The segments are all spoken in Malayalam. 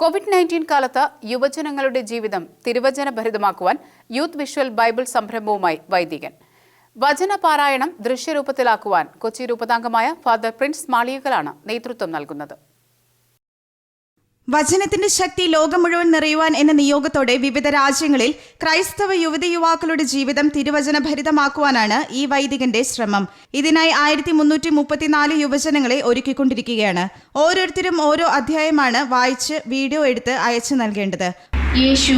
കോവിഡ് നയന്റീൻ കാലത്ത് യുവജനങ്ങളുടെ ജീവിതം തിരുവചനഭരിതമാക്കുവാൻ യൂത്ത് വിഷ്വൽ ബൈബിൾ സംരംഭവുമായി വൈദികൻ. വചന പാരായണം ദൃശ്യരൂപത്തിലാക്കുവാൻ കൊച്ചി രൂപതാംഗമായ ഫാദർ പ്രിൻസ് മാളിയകളാണ് നേതൃത്വം നൽകുന്നത്. വചനത്തിന്റെ ശക്തി ലോകം മുഴുവൻ നിറയുവാൻ എന്ന നിയോഗത്തോടെ വിവിധ രാജ്യങ്ങളിൽ ക്രൈസ്തവ യുവതി യുവാക്കളുടെ ജീവിതം തിരുവചനഭരിതമാക്കുവാനാണ് ഈ വൈദികന്റെ ശ്രമം. ഇതിനായി ആയിരത്തി മുന്നൂറ്റി മുപ്പത്തിനാല് യുവജനങ്ങളെ ഒരുക്കിക്കൊണ്ടിരിക്കുകയാണ്. ഓരോരുത്തരും ഓരോ അധ്യായമാണ് വായിച്ച് വീഡിയോ എടുത്ത് അയച്ചു നൽകേണ്ടത്. യേശു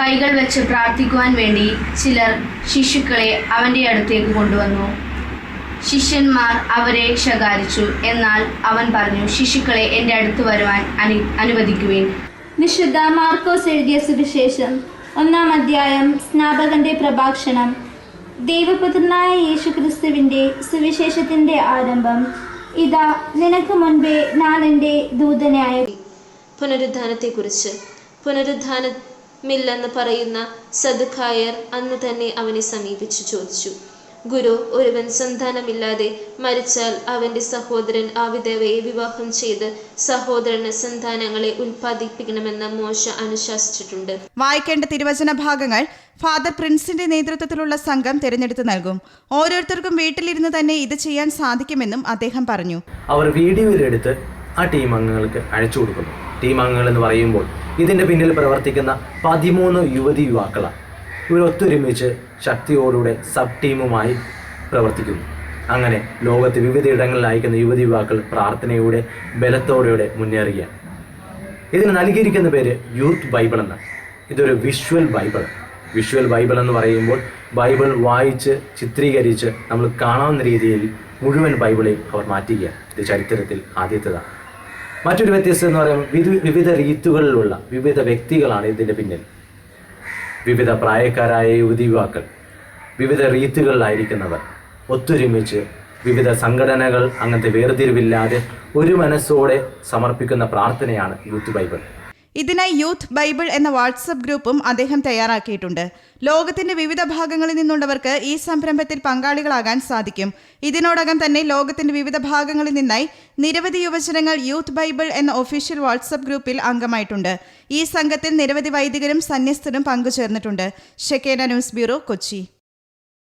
കൈകൾ വെച്ച് പ്രാർത്ഥിക്കുവാൻ വേണ്ടി ചിലർ ശിശുക്കളെ അവന്റെ അടുത്തേക്ക് കൊണ്ടുവന്നു. ശിഷ്യന്മാർ അവരെ ശകാരിച്ചു. എന്നാൽ അവൻ പറഞ്ഞു ശിശുക്കളെ എന്റെ അടുത്ത് വരുവാൻ അനു അനുവദിക്കുവേൻ. വിശുദ്ധ മാർക്കോസ് എഴുതിയ സുവിശേഷം ഒന്നാം അധ്യായം സ്നാപകന്റെ പ്രഭാഷണം. ദൈവപുത്രനായ യേശുക്രിസ്തുവിന്റെ സുവിശേഷത്തിന്റെ ആരംഭം. ഇതാ നിനക്ക് മുൻപേ ഞാൻ എന്റെ ദൂതനായ പുനരുദ്ധാനത്തെ പുനരുദ്ധാനത്തെക്കുറിച്ച്. പുനരുദ്ധാനമില്ലെന്ന് പറയുന്ന സദുഖായർ അന്ന് തന്നെ അവനെ സമീപിച്ചു ചോദിച്ചു. ഗുരു ഒരുവൻ സന്താനമില്ലാതെ മരിച്ചാൽ അവന്റെ സഹോദരൻ ആ വിധവയെ വിവാഹം ചെയ്ത് സഹോദരന് സന്താനങ്ങളെ ഉൽപ്പാദിപ്പിക്കണമെന്ന് മോശ അനുശാസിച്ചിട്ടുണ്ട്. വായിക്കേണ്ട തിരുവചന ഭാഗങ്ങൾ ഫാദർ പ്രിൻസിന്റെ നേതൃത്വത്തിലുള്ള സംഘം തിരഞ്ഞെടുത്ത് നൽകും. ഓരോരുത്തർക്കും വീട്ടിലിരുന്ന് തന്നെ ഇത് ചെയ്യാൻ സാധിക്കുമെന്നും അദ്ദേഹം പറഞ്ഞു. അവർ വീഡിയോയിലെടുത്ത് ആ ടീം അംഗങ്ങൾക്ക് അയച്ചു കൊടുക്കുന്നു. ടീം അംഗങ്ങൾ എന്ന് പറയുമ്പോൾ ഇതിന്റെ പിന്നിൽ പ്രവർത്തിക്കുന്ന പതിമൂന്ന് യുവതി യുവാക്കളാണ്. ഇവർ ഒത്തൊരുമിച്ച് ശക്തിയോടുകൂടെ സബ് ടീമുമായി പ്രവർത്തിക്കുന്നു. അങ്ങനെ ലോകത്ത് വിവിധ ഇടങ്ങളിൽ അയക്കുന്ന യുവതി യുവാക്കൾ പ്രാർത്ഥനയുടെ ബലത്തോടെ മുന്നേറുകയാണ്. ഇതിന് നൽകിയിരിക്കുന്ന പേര് യൂത്ത് ബൈബിൾ എന്നാണ്. ഇതൊരു വിഷ്വൽ ബൈബിൾ. വിഷ്വൽ ബൈബിൾ എന്ന് പറയുമ്പോൾ ബൈബിൾ വായിച്ച് ചിത്രീകരിച്ച് നമ്മൾ കാണാവുന്ന രീതിയിൽ മുഴുവൻ ബൈബിളെയും അവർ മാറ്റുകയാണ്. ഇത് ചരിത്രത്തിൽ ആദ്യത്തേതാണ്. മറ്റൊരു വ്യത്യസ്തത എന്ന് പറയുമ്പോൾ വിവിധ രീതികളിലുള്ള വിവിധ വ്യക്തികളാണ് ഇതിന്റെ പിന്നിൽ. വിവിധ പ്രായക്കാരായ യുവതി യുവാക്കൾ വിവിധ റീത്തുകളിലായിരിക്കുന്നവർ ഒത്തൊരുമിച്ച് വിവിധ സംഘടനകൾ അങ്ങനത്തെ വേർതിരിവില്ലാതെ ഒരു മനസ്സോടെ സമർപ്പിക്കുന്ന പ്രാർത്ഥനയാണ് യൂത്ത് ബൈബിൾ. ഇതിനായി യൂത്ത് ബൈബിൾ എന്ന വാട്സപ്പ് ഗ്രൂപ്പും അദ്ദേഹം തയ്യാറാക്കിയിട്ടുണ്ട്. ലോകത്തിന്റെ വിവിധ ഭാഗങ്ങളിൽ നിന്നുള്ളവർക്ക് ഈ സംരംഭത്തിൽ പങ്കാളികളാകാൻ സാധിക്കും. ഇതിനോടകം തന്നെ ലോകത്തിന്റെ വിവിധ ഭാഗങ്ങളിൽ നിന്നായി നിരവധി യുവജനങ്ങൾ യൂത്ത് ബൈബിൾ എന്ന ഒഫീഷ്യൽ വാട്സപ്പ് ഗ്രൂപ്പിൽ അംഗമായിട്ടുണ്ട്. ഈ സംഘത്തിൽ നിരവധി വൈദികരും സന്യസ്തരും പങ്കുചേർന്നിട്ടുണ്ട്. Shekinah news bureau Kochi.